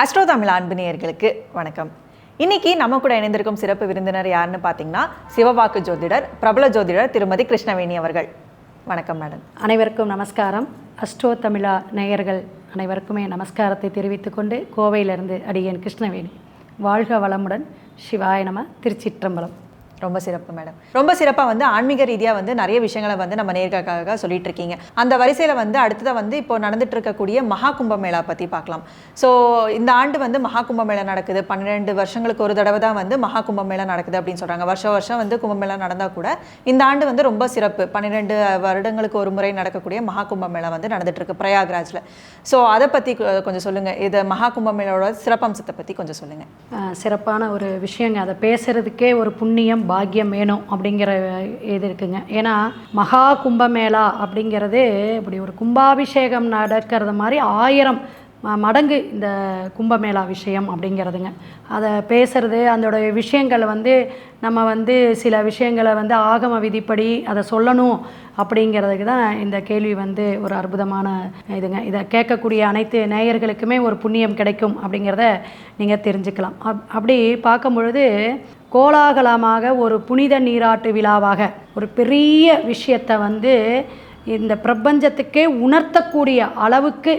Astro Tamil அன்பு வணக்கம். இன்னைக்கு நம்ம கூட இணைந்திருக்கும் சிறப்பு விருந்தினர் யாருன்னு பார்த்தீங்கன்னா சிவவாக்கு ஜோதிடர் பிரபல ஜோதிடர் திருமதி கிருஷ்ணவேணி அவர்கள். வணக்கம் மேடம். அனைவருக்கும் நமஸ்காரம். அஸ்ட்ரோ தமிழா நேயர்கள் அனைவருக்குமே நமஸ்காரத்தை தெரிவித்துக்கொண்டு கோவையிலிருந்து அடியேன் கிருஷ்ணவேணி. வாழ்க வளமுடன். சிவாய நம திருச்சிற்றம்பலம். ரொம்ப சிறப்பு மேடம் ரொம்ப சிறப்பாக வந்து ஆன்மீக ரீதியாக வந்து நிறைய விஷயங்களை வந்து நம்ம நேர்களுக்காக சொல்லிட்டு இருக்கீங்க அந்த வரிசையில் வந்து அடுத்ததாக வந்து இப்போ நடந்துட்டு இருக்கக்கூடிய மகா கும்பமேளா பற்றி பார்க்கலாம். ஸோ இந்த ஆண்டு வந்து மகா கும்பமேளா நடக்குது. பன்னிரெண்டு வருஷங்களுக்கு ஒரு தடவை தான் வந்து மகா கும்பமேளா நடக்குது அப்படின்னு சொல்கிறாங்க வருஷம் வருஷம் வந்து கும்பமேளா நடந்தால் கூட இந்த ஆண்டு வந்து ரொம்ப சிறப்பு. பன்னிரெண்டு வருடங்களுக்கு ஒரு முறை நடக்கக்கூடிய மகா கும்பமேளா வந்து நடந்துட்டு இருக்கு பிரயாக்ராஜில். ஸோ அதை பற்றி கொஞ்சம் சொல்லுங்கள் இது மகா கும்பமேளாவோட சிறப்பம்சத்தை பற்றி கொஞ்சம் சொல்லுங்கள் சிறப்பான ஒரு விஷயங்க. அதை பேசுறதுக்கே ஒரு புண்ணியம் பாக்கியம் வேணும் அப்படிங்கிற இது இருக்குங்க. ஏன்னா மகா கும்பமேளா அப்படிங்கிறது இப்படி ஒரு கும்பாபிஷேகம் நடக்கிறது மாதிரி ஆயிரம் மடங்கு இந்த கும்பமேளா விஷயம் அப்படிங்கிறதுங்க. அதை பேசுறது அதோடைய விஷயங்கள் வந்து நம்ம வந்து சில விஷயங்களை வந்து ஆகம விதிப்படி அதை சொல்லணும் அப்படிங்கிறதுக்கு தான் இந்த கேள்வி வந்து ஒரு அற்புதமான இதுங்க. இதை கேட்கக்கூடிய அனைத்து நேயர்களுக்குமே ஒரு புண்ணியம் கிடைக்கும் அப்படிங்கிறத நீங்கள் தெரிஞ்சுக்கலாம். அப் அப்படி பார்க்கும் பொழுது கோலாகலமாக ஒரு புனித நீராட்டு விழாவாக ஒரு பெரிய விஷயத்தை வந்து இந்த பிரபஞ்சத்துக்கே உணர்த்தக்கூடிய அளவுக்கு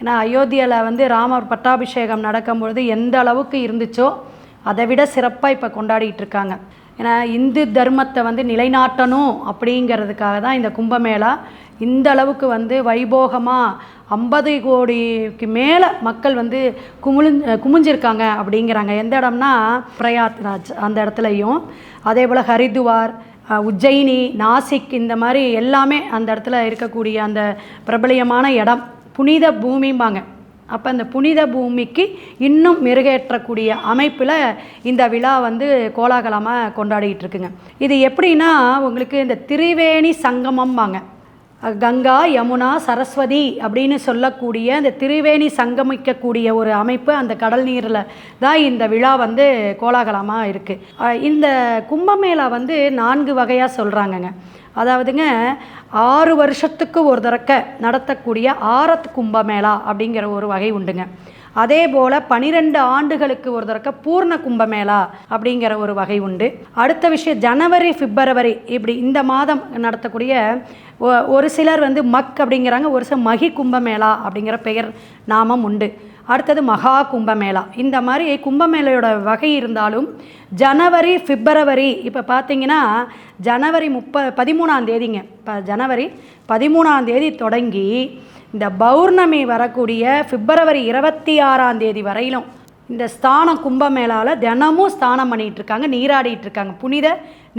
ஏன்னா அயோத்தியாவில் வந்து ராமர் பட்டாபிஷேகம் நடக்கும் பொழுது எந்த அளவுக்கு இருந்துச்சோ அதை விட சிறப்பாக இப்போ கொண்டாடிட்டு இருக்காங்க. ஏன்னா இந்து தர்மத்தை வந்து நிலைநாட்டணும் அப்படிங்கிறதுக்காக தான் இந்த கும்பமேளா இந்த அளவுக்கு வந்து வைபோகமாக ஐம்பது கோடிக்கு மேலே மக்கள் வந்து குமிழ் குமிஞ்சிருக்காங்க அப்படிங்கிறாங்க. எந்த இடம்னா பிரயாத்ராஜ் அந்த இடத்துலையும். அதே போல் ஹரித்துவார் உஜ்ஜயினி நாசிக் இந்த மாதிரி எல்லாமே அந்த இடத்துல இருக்கக்கூடிய அந்த பிரபலியமான இடம். புனித பூமிம்பாங்க. அப்போ அந்த புனித பூமிக்கு இன்னும் மெருகேற்றக்கூடிய அமைப்பில் இந்த விழா வந்து கோலாகலமாக கொண்டாடிக்கிட்டு இருக்குங்க. இது எப்படின்னா உங்களுக்கு இந்த திரிவேணி சங்கமம்பாங்க. கங்கா யமுனா சரஸ்வதி அப்படின்னு சொல்லக்கூடிய அந்த திரிவேணி சங்கமிக்கக்கூடிய ஒரு அமைப்பு அந்த கடல் நீரில் தான் இந்த விழா வந்து கோலாகலமாக இருக்குது இந்த கும்பமேளா வந்து நான்கு வகையாக சொல்கிறாங்கங்க அதாவதுங்க ஆறு வருஷத்துக்கு ஒரு தடக்க நடத்தக்கூடிய ஆரத் கும்பமேளா அப்படிங்கிற ஒரு வகை உண்டுங்க. அதே போல் பனிரெண்டு ஆண்டுகளுக்கு ஒரு தடக்க பூர்ண கும்பமேளா அப்படிங்கிற ஒரு வகை உண்டு. அடுத்த விஷயம் ஜனவரி பிப்ரவரி இப்படி இந்த மாதம் நடத்தக்கூடிய ஒ- ஒரு சிலர் வந்து மக் அப்படிங்கிறாங்க ஒரு சில மகி கும்பமேளா அப்படிங்கிற பெயர் நாமம் உண்டு. அடுத்தது மகா கும்பமேளா. இந்த மாதிரி கும்பமேளையோட வகை இருந்தாலும் ஜனவரி பிப்ரவரி இப்போ பார்த்தீங்கன்னா ஜனவரி முப்ப பதிமூணாம் தேதிங்க. இப்போ ஜனவரி பதிமூணாம் தேதி தொடங்கி இந்த பௌர்ணமி வரக்கூடிய பிப்ரவரி இருபத்தி ஆறாம் தேதி வரையிலும் இந்த ஸ்தானம் கும்பமேளால தினமும் ஸ்தானம் பண்ணிகிட்டு இருக்காங்க நீராடிட்டு இருக்காங்க புனித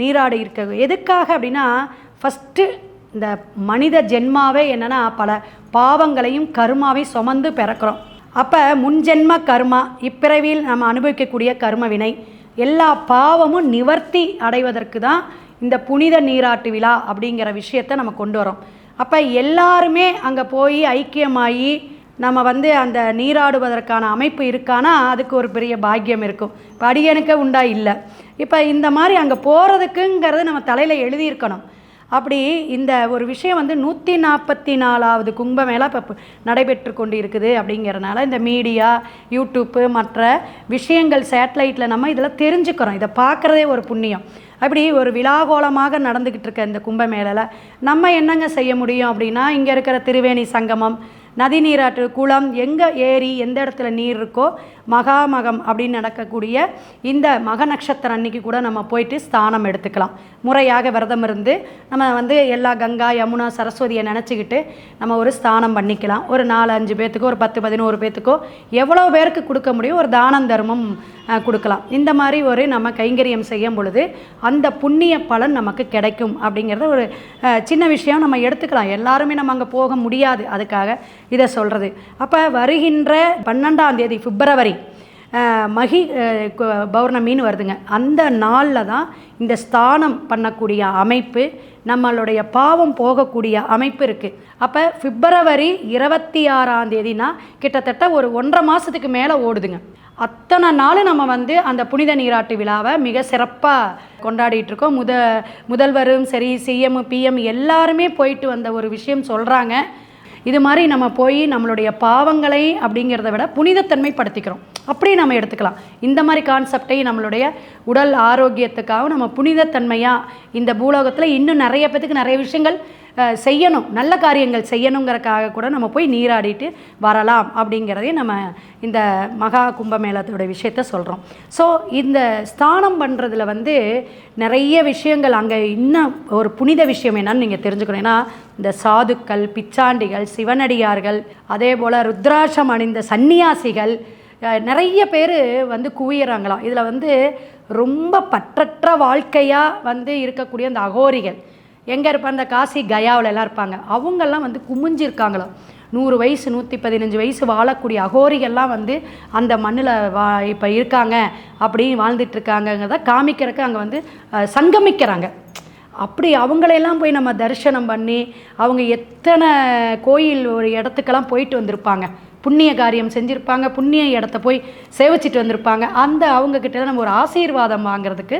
நீராடி இருக்க எதுக்காக அப்படின்னா ஃபஸ்ட்டு இந்த மனித ஜென்மாவே என்னென்னா பல பாவங்களையும் கருமாவையும் சுமந்து பிறக்கிறோம். அப்போ முன்ஜென்ம கர்மா இப்பிறவியில் நம்ம அனுபவிக்கக்கூடிய கர்ம வினை எல்லா பாவமும் நிவர்த்தி அடைவதற்கு தான் இந்த புனித நீராட்டு விழா அப்படிங்கிற விஷயத்தை நம்ம கொண்டு வரோம். அப்போ எல்லாருமே அங்கே போய் ஐக்கியமாகி நம்ம வந்து அந்த நீராடுவதற்கான அமைப்பு இருக்கானா? அதுக்கு ஒரு பெரிய பாக்கியம் இருக்கும். இப்போ அடியனுக்கே உண்டா? இல்லை. இப்போ இந்த மாதிரி அங்கே போகிறதுக்குங்கிறது நம்ம தலையில் எழுதியிருக்கணும். அப்படி இந்த ஒரு விஷயம் வந்து நூற்றி நாற்பத்தி நாலாவது கும்பமேளா இப்போ நடைபெற்று கொண்டு இருக்குது அப்படிங்கிறனால இந்த மீடியா யூடியூப்பு மற்ற விஷயங்கள் சேட்டலைட்டில் நம்ம இதில் தெரிஞ்சுக்கிறோம். இதை பார்க்குறதே ஒரு புண்ணியம். அப்படி ஒரு விழாகோலமாக நடந்துக்கிட்டு இருக்க இந்த கும்பமேளாவில் நம்ம என்னங்க செய்ய முடியும் அப்படின்னா இங்கே இருக்கிற திருவேணி சங்கமம் நதி நீராற்று குளம் எங்கே ஏரி எந்த இடத்துல நீர் இருக்கோ மகாமகம் அப்படின்னு நடக்கக்கூடிய இந்த மக நட்சத்திரம் அன்னைக்கு கூட நம்ம போயிட்டு ஸ்தானம் எடுத்துக்கலாம். முறையாக விரதம் இருந்து நம்ம வந்து எல்லா கங்கா யமுனா சரஸ்வதியை நினச்சிக்கிட்டு நம்ம ஒரு ஸ்தானம் பண்ணிக்கலாம். ஒரு நாலு அஞ்சு பேர்த்துக்கோ ஒரு பத்து பதினோரு பேர்த்துக்கோ எவ்வளோ பேருக்கு கொடுக்க முடியும்? ஒரு தானம் தர்மம் கொடுக்கலாம். இந்த மாதிரி ஒரு நம்ம கைங்கரியம் செய்யும் பொழுது அந்த புண்ணிய பலன் நமக்கு கிடைக்கும் அப்படிங்கிறத ஒரு சின்ன விஷயம் நம்ம எடுத்துக்கலாம். எல்லாருமே நம்ம அங்கே போக முடியாது. அதுக்காக இதை சொல்கிறது அப்போ வருகின்ற பன்னெண்டாம் தேதி பிப்ரவரி மகி கு- பௌர்ணமின்னு வருதுங்க. அந்த நாளில் தான் இந்த ஸ்தானம் பண்ணக்கூடிய அமைப்பு நம்மளுடைய பாவம் போகக்கூடிய அமைப்பு இருக்குது அப்போ பிப்ரவரி இருபத்தி ஆறாம் தேதினா கிட்டத்தட்ட ஒரு ஒன்றரை மாதத்துக்கு மேலே ஓடுதுங்க. அத்தனை நாள் நம்ம வந்து அந்த புனித நீராட்டு விழாவை மிக சிறப்பாக கொண்டாடிட்டு இருக்கோம். முத முதல்வரும் சரி சிஎம் பிஎம் எல்லாருமே போயிட்டு வந்த ஒரு விஷயம் சொல்கிறாங்க இது மாதிரி நம்ம போய் நம்மளுடைய பாவங்களை அப்படிங்கிறத விட புனிதத்தன்மை படுத்திக்கிறோம் அப்படியே நம்ம எடுத்துக்கலாம். இந்த மாதிரி கான்செப்டை நம்மளுடைய உடல் ஆரோக்கியத்துக்காகவும் நம்ம புனிதத்தன்மையாக இந்த பூலோகத்தில் இன்னும் நிறைய பேத்துக்கு நிறைய விஷயங்கள் செய்யணும். நல்ல காரியங்கள் செய்யணுங்கிறக்காக கூட நம்ம போய் நீராடிட்டு வரலாம் அப்படிங்கிறதையும் நம்ம இந்த மகா கும்பமேளத்தோட விஷயத்த சொல்கிறோம் ஸோ இந்த ஸ்தானம் பண்ணுறதுல வந்து நிறைய விஷயங்கள் அங்கே இன்னும் ஒரு புனித விஷயம் என்னன்னு நீங்கள் தெரிஞ்சுக்கணும். ஏன்னா இந்த சாதுக்கள் பிச்சாண்டிகள் சிவனடியார்கள் அதே போல் ருத்ராட்சம் அணிந்த சன்னியாசிகள் நிறைய பேர் வந்து குவியறாங்களாம் இதில் வந்து ரொம்ப பற்றற்ற வாழ்க்கையாக வந்து இருக்கக்கூடிய அந்த அகோரிகள். எங்கே இருப்பாங்க அந்த காசி கயாவில் எல்லாம் இருப்பாங்க. அவங்கெல்லாம் வந்து குமிஞ்சிருக்காங்களாம் நூறு வயசு நூற்றி பதினஞ்சு வயசு வாழக்கூடிய அகோரிகள்லாம் வந்து அந்த மண்ணில் வா இப்போ இருக்காங்க அப்படின்னு வாழ்ந்துட்டுருக்காங்கங்கிறத காமிக்கிறதுக்கு அங்கே வந்து சங்கமிக்கிறாங்க. அப்படி அவங்களையெல்லாம் போய் நம்ம தரிசனம் பண்ணி அவங்க எத்தனை கோயில் ஒரு இடத்துக்கெல்லாம் போயிட்டு வந்திருப்பாங்க. புண்ணிய காரியம் செஞ்சுருப்பாங்க புண்ணிய இடத்த போய் சேவிச்சிட்டு வந்திருப்பாங்க. அந்த அவங்கக்கிட்ட தான் நம்ம ஒரு ஆசீர்வாதம் வாங்குறதுக்கு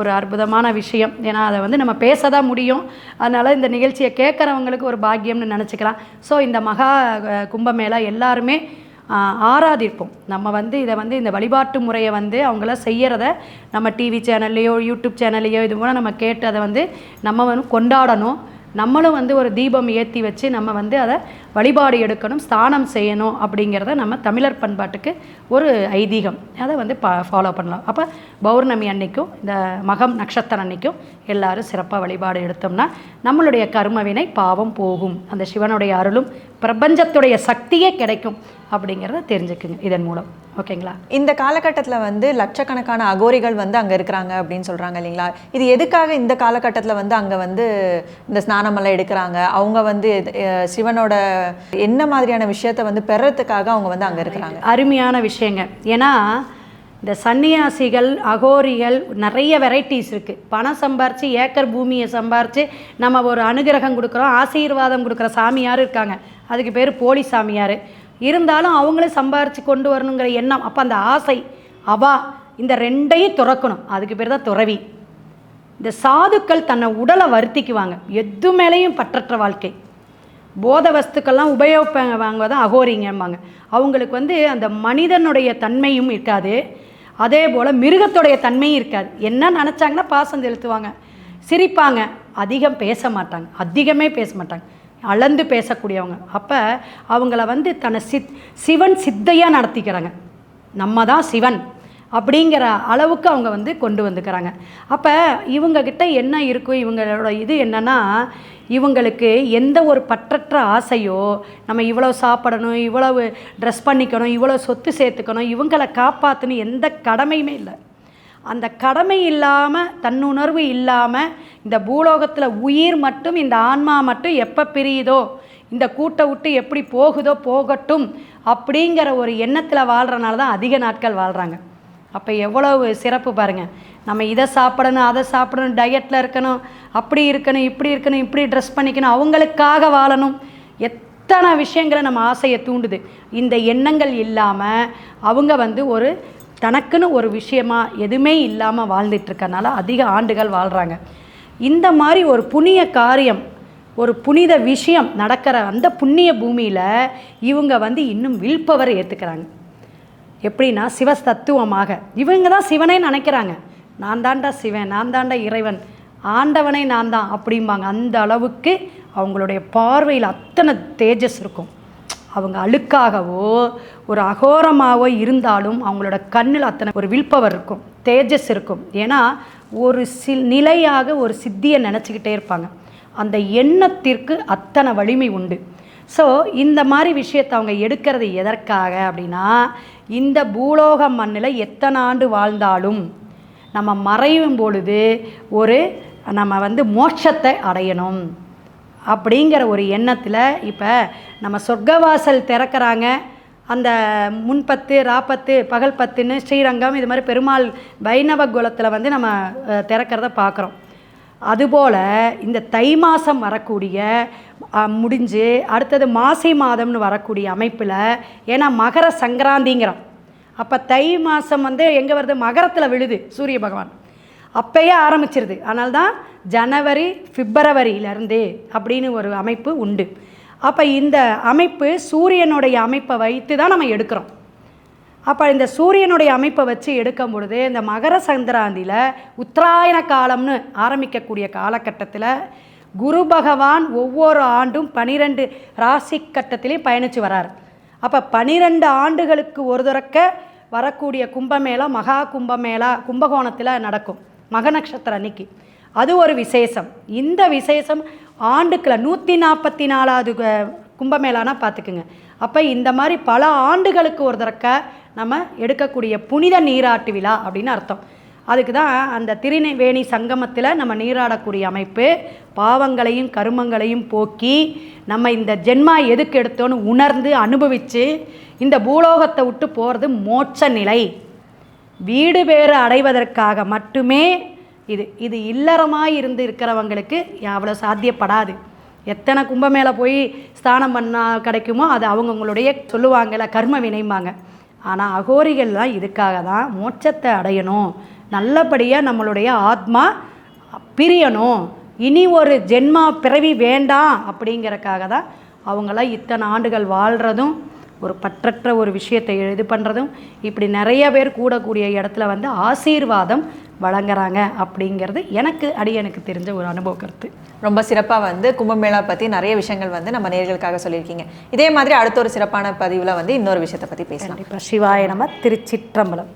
ஒரு அற்புதமான விஷயம். ஏன்னா அதை வந்து நம்ம பேச தான் முடியும். அதனால் இந்த நிகழ்ச்சியை கேட்குறவங்களுக்கு ஒரு பாக்கியம்னு நினச்சிக்கலாம். ஸோ இந்த மகா கும்பமேளா எல்லாருமே ஆராதிப்போம். நம்ம வந்து இதை வந்து இந்த வழிபாட்டு முறையை வந்து அவங்கள செய்கிறத நம்ம டிவி சேனல்லையோ யூடியூப் சேனல்லையோ இது போல நம்ம கேட்டு அதை வந்து நம்ம வந்து கொண்டாடணும். நம்மளும் வந்து ஒரு தீபம் ஏற்றி வச்சு நம்ம வந்து அதை வழிபாடு எடுக்கணும் ஸ்தானம் செய்யணும் அப்படிங்கிறத நம்ம தமிழர் பண்பாட்டுக்கு ஒரு ஐதீகம். அதை வந்து பா ஃபாலோ பண்ணலாம். அப்போ பௌர்ணமி அன்னைக்கும் இந்த மகம் நட்சத்திரம் அன்னைக்கும் எல்லாரும் சிறப்பாக வழிபாடு எடுத்தோம்னா நம்மளுடைய கர்மவினை பாவம் போகும். அந்த சிவனுடைய அருளும் பிரபஞ்சத்துடைய சக்தியே கிடைக்கும். அப்படிங்கிறத தெரிஞ்சுக்குங்க இதன் மூலம். ஓகேங்களா? இந்த காலகட்டத்தில் வந்து லட்சக்கணக்கான அகோரிகள் வந்து அங்கே இருக்கிறாங்க அப்படின்னு சொல்கிறாங்க இல்லைங்களா? இது எதுக்காக இந்த காலகட்டத்தில் வந்து அங்கே வந்து இந்த ஸ்நானமெல்லாம் எடுக்கிறாங்க? அவங்க வந்து சிவனோட என்ன மாதிரியான விஷயத்தை வந்து பெறத்துக்காக அவங்க வந்து அங்கே இருக்கிறாங்க? அருமையான விஷயங்க. ஏன்னா இந்த சன்னியாசிகள் அகோரிகள் நிறைய வெரைட்டிஸ் இருக்குது பணம் சம்பாரித்து ஏக்கர் பூமியை சம்பாரித்து நம்ம ஒரு அனுகிரகம் கொடுக்குறோம் ஆசீர்வாதம் கொடுக்குற சாமியார் இருக்காங்க. அதுக்கு பேர் போலி சாமியார். இருந்தாலும் அவங்களே சம்பாரித்து கொண்டு வரணுங்கிற எண்ணம் அப்போ அந்த ஆசை அவா இந்த ரெண்டையும் துறக்கணும். அதுக்கு பேர் தான் துறவி. இந்த சாதுக்கள் தன்னை உடலை வருத்திக்குவாங்க. எது மேலேயும் பற்றற்ற வாழ்க்கை. போத வஸ்துக்கள்லாம் உபயோகிப்பாங்க வாங்குவதான் அகோரிங்கம்பாங்க. அவங்களுக்கு வந்து அந்த மனிதனுடைய தன்மையும் இருக்காது. அதே போல் மிருகத்துடைய தன்மையும் இருக்காது. என்ன நினச்சாங்கன்னா பாசம் செலுத்துவாங்க. சிரிப்பாங்க. அதிகம் பேச மாட்டாங்க. அதிகமே பேச மாட்டாங்க. அளந்து பேசக்கூடியவங்க. அப்போ அவங்கள வந்து தன்னை சித் சிவன் சித்தையாக நடத்திக்கிறாங்க. நம்ம தான் சிவன் அப்படிங்கிற அளவுக்கு அவங்க வந்து கொண்டு வந்துக்கிறாங்க. அப்போ இவங்கக்கிட்ட என்ன இருக்கும்? இவங்களோட இது என்னென்னா இவங்களுக்கு எந்த ஒரு பற்றற்ற ஆசையோ நம்ம இவ்வளோ சாப்பிடணும் இவ்வளவு ட்ரெஸ் பண்ணிக்கணும் இவ்வளோ சொத்து சேர்த்துக்கணும் இவங்களை காப்பாற்றணும் எந்த கடமையுமே இல்லை. அந்த கடமை இல்லாமல் தன்னுணர்வு இல்லாமல் இந்த பூலோகத்தில் உயிர் மட்டும் இந்த ஆன்மா மட்டும் எப்போ பிரியுதோ இந்த கூட்டை விட்டு எப்படி போகுதோ போகட்டும் அப்படிங்கிற ஒரு எண்ணத்தில் வாழ்கிறனால தான் அதிக நாட்கள் வாழ்கிறாங்க அப்போ எவ்வளவு சிறப்பு பாருங்கள் நம்ம இதை சாப்பிடணும் அதை சாப்பிடணும் டயட்டில் இருக்கணும் அப்படி இருக்கணும் இப்படி இருக்கணும் இப்படி ட்ரெஸ் பண்ணிக்கணும் அவங்களுக்காக வாழணும். எத்தனை விஷயங்களை நம்ம ஆசையை தூண்டுது. இந்த எண்ணங்கள் இல்லாமல் அவங்க வந்து ஒரு தனக்குன்னு ஒரு விஷயமா எதுவுமே இல்லாமல் வாழ்ந்துட்டுருக்கனால அதிக ஆண்டுகள் வாழ்கிறாங்க இந்த மாதிரி ஒரு புண்ணிய காரியம் ஒரு புனித விஷயம் நடக்கிற அந்த புண்ணிய பூமியில் இவங்க வந்து இன்னும் வில்பவர் ஏற்றுக்கிறாங்க எப்படின்னா சிவஸ்தத்துவமாக இவங்க தான் சிவனே நினைக்கிறாங்க. நான் தாண்டா சிவன் நான் தாண்டா இறைவன் ஆண்டவனை நான் தான் அப்படிம்பாங்க. அந்த அளவுக்கு அவங்களுடைய பார்வையில் அத்தனை தேஜஸ் இருக்கும். அவங்க அழுக்காகவோ ஒரு அகோரமாகவோ இருந்தாலும் அவங்களோட கண்ணில் அத்தனை ஒரு வில்பவர் இருக்கும் தேஜஸ் இருக்கும். ஏன்னா ஒரு சி நிலையாக ஒரு சித்தியை நினச்சிக்கிட்டே இருப்பாங்க. அந்த எண்ணத்திற்கு அத்தனை வலிமை உண்டு. ஸோ இந்த மாதிரி விஷயத்தை அவங்க எடுக்கிறது எதற்காக அப்படின்னா இந்த பூலோக மண்ணில் எத்தனை ஆண்டு வாழ்ந்தாலும் நம்ம மறையும் பொழுது ஒரு நம்ம வந்து மோட்சத்தை அடையணும். அப்படிங்கிற ஒரு எண்ணத்தில் இப்போ நம்ம சொர்க்கவாசல் திறக்கிறாங்க. அந்த முன்பத்து ராப்பத்து பகல் பத்துன்னு ஸ்ரீரங்கம் இது மாதிரி பெருமாள் வைணவ குலத்தில் வந்து நம்ம திறக்கிறத பார்க்குறோம் அதுபோல் இந்த தை மாதம் வரக்கூடிய முடிஞ்சு அடுத்தது மாசி மாதம்னு வரக்கூடிய அமைப்பில் ஏன்னா மகர சங்கராந்திங்கிறோம். அப்போ தை மாதம் வந்து எங்கே வருது? மகரத்தில் விழுது சூரிய பகவான். அப்பயே ஆரம்பிச்சிருது. அதனால தான் ஜனவரி பிப்ரவரியிலேருந்து அப்படின்னு ஒரு அமைப்பு உண்டு. அப்போ இந்த அமைப்பு சூரியனுடைய அமைப்பை வைத்து தான் நம்ம எடுக்கிறோம். அப்போ இந்த சூரியனுடைய அமைப்பை வச்சு எடுக்கும் பொழுது இந்த மகர சங்கராந்தியில் உத்தராயண காலம்னு ஆரம்பிக்கக்கூடிய காலகட்டத்தில் குரு பகவான் ஒவ்வொரு ஆண்டும் பனிரெண்டு ராசி கட்டத்திலையும் பயணித்து வரார். அப்போ பனிரெண்டு ஆண்டுகளுக்கு ஒரு தடக்க வரக்கூடிய கும்பமேளா மகா கும்பமேளா கும்பகோணத்தில் நடக்கும். மக நட்சத்திரம் அன்னைக்கு. அது ஒரு விசேஷம். இந்த விசேஷம் ஆண்டுக்குள்ள நூற்றி நாற்பத்தி நாலாவது கும்பமேளானா பார்த்துக்குங்க அப்போ இந்த மாதிரி பல ஆண்டுகளுக்கு ஒரு தடக்க நம்ம எடுக்கக்கூடிய புனித நீராட்டு விழா அப்படின்னு அர்த்தம். அதுக்கு தான் அந்த திருநெல்வேணி சங்கமத்தில் நம்ம நீராடக்கூடிய அமைப்பு பாவங்களையும் கருமங்களையும் போக்கி நம்ம இந்த ஜென்மா எதுக்கு எடுத்தோன்னு உணர்ந்து அனுபவித்து இந்த பூலோகத்தை விட்டு போகிறது மோட்ச நிலை. வீடு பேறு அடைவதற்காக மட்டுமே இது இது இல்லறமாக இருந்து இருக்கிறவங்களுக்கு அவ்வளோ சாத்தியப்படாது. எத்தனை கும்பமேல போய் ஸ்தானம் பண்ணால் கிடைக்குமோ அது அவங்கவுங்களுடைய சொல்லுவாங்கல்ல கர்ம வினைம்பாங்க. ஆனால் அகோரிகள்லாம் இதுக்காக தான் மோட்சத்தை அடையணும். நல்லபடியாக நம்மளுடைய ஆத்மா பிரியணும். இனி ஒரு ஜென்மா பிறவி வேண்டாம் அப்படிங்கிறக்காக தான் அவங்களாம் இத்தனை ஆண்டுகள் வாழ்கிறதும் ஒரு பற்றற்ற ஒரு விஷயத்தை இது பண்ணுறதும் இப்படி நிறைய பேர் கூடக்கூடிய இடத்துல வந்து ஆசீர்வாதம் வழங்குறாங்க அப்படிங்கிறது எனக்கு அடியனுக்கு தெரிஞ்ச ஒரு அனுபவ கருத்து. ரொம்ப சிறப்பாக வந்து கும்பமேளா பற்றி நிறைய விஷயங்கள் வந்து நம்ம நேர்களுக்காக சொல்லியிருக்கீங்க. இதே மாதிரி அடுத்த ஒரு சிறப்பான பதிவில் வந்து இன்னொரு விஷயத்தை பற்றி பேசலாம். கண்டிப்பாக சிவாய நம திருச்சிற்றம்பலம்.